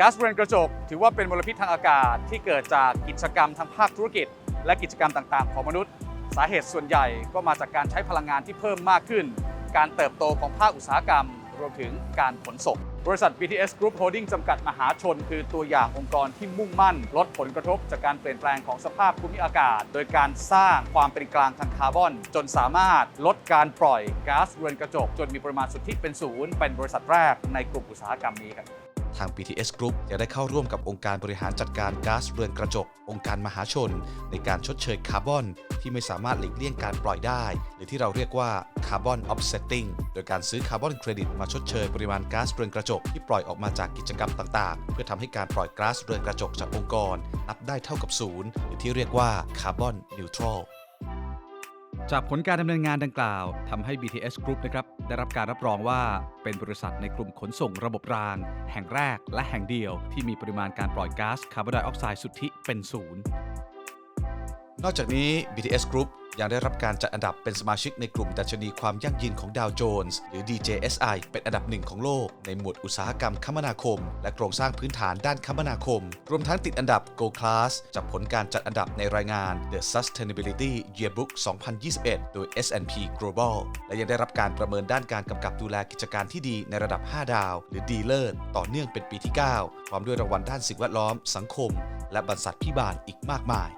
ก๊าซเรือนกระจก ถือว่าเป็นมลพิษทางอากาศที่เกิดจากกิจกรรมทางภาคธุรกิจ และกิจกรรมต่างๆ ของมนุษย์ สาเหตุส่วนใหญ่ก็มาจากการใช้พลังงานที่เพิ่มมากขึ้น การเติบโตของภาคอุตสาหกรรม รวมถึงการขนส่งบริษัท BTS Group Holding จำกัดมหาชน คือตัวอย่างองค์กรที่มุ่งมั่น ลดผลกระทบจากการเปลี่ยนแปลงของสภาพภูมิอากาศ โดยการสร้างความเป็นกลางทางคาร์บอน จนสามารถลดการปล่อยก๊าซเรือนกระจก จนมีปริมาณสุทธิเป็นศูนย์เป็นบริษัทแรกในกลุ่มอุตสาหกรรมนี้ครับ ทาง BTS Group ยังได้เข้าร่วมกับองค์การบริหารจัดการก๊าซเรือนกระจก องค์การมหาชน ในการชดเชยคาร์บอน ที่ไม่สามารถหลีกเลี่ยงการปล่อยได้ หรือที่เราเรียกว่าคาร์บอนออฟเซตติ้งโดยการซื้อคาร์บอนเครดิตมาชดเชยปริมาณก๊าซเรือนกระจก ที่ปล่อยออกมาจากกิจกรรมต่างๆ เพื่อทำให้การปล่อยก๊าซเรือนกระจกจากองค์กร นับได้เท่ากับศูนย์หรือที่เรียกว่าคาร์บอนนิวทรัล จากผลการดำเนินงานดังกล่าวทำให้ BTS Group นะครับได้รับการรับรองว่าเป็นบริษัทในกลุ่มขนส่งระบบราง แห่งแรกและแห่งเดียว ที่มีปริมาณการปล่อยก๊าซคาร์บอนไดออกไซด์สุทธิเป็นศูนย์นอกจากนี้ BTS Group ยังได้รับการจัดอันดับเป็นสมาชิกในกลุ่มดัชนีความยั่งยืนของดาวโจนส์หรือ DJSI เป็นอันดับหนึ่งของโลก ในหมวดอุตสาหกรรมคมนาคม และโครงสร้างพื้นฐานด้านคมนาคม รวมทั้งติดอันดับ Gold Class จากผลการจัดอันดับในรายงาน The Sustainability Yearbook 2021 โดย S&P Global และยังได้รับการประเมินด้านการกำกับดูแลกิจการที่ดีในระดับ 5 ดาว หรือดีเลิศต่อเนื่องเป็นปีที่ 9 พร้อมด้วยรางวัลด้านสิ่งแวดล้อม สังคม และบรรษัทพิบาลอีกมากมาย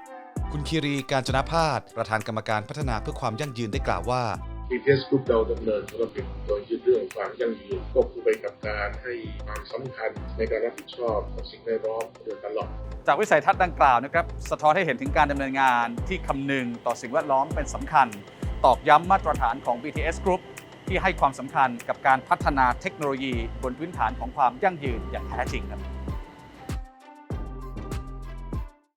คุณคีรีการจนาพาสประธานกรรมการพัฒนาเพื่อความยั่งยืนได้กล่าวว่า BTS Group เราดำเนินธุรกิจโดยยึดเรื่องความยั่งยืนควบคู่ไปกับการให้ความสำคัญในการรับผิดชอบต่อสิ่งแวดล้อมโดยตลอด จากวิสัยทัศน์ดังกล่าวนะครับสะท้อนให้เห็นถึงการดำเนินงานที่คำนึงต่อสิ่งแวดล้อมเป็นสำคัญ ตอกย้ำมาตรฐานของ BTS Group ที่ให้ความสำคัญกับการพัฒนาเทคโนโลยีบนพื้นฐานของความยั่งยืนอย่างแท้จริงครับ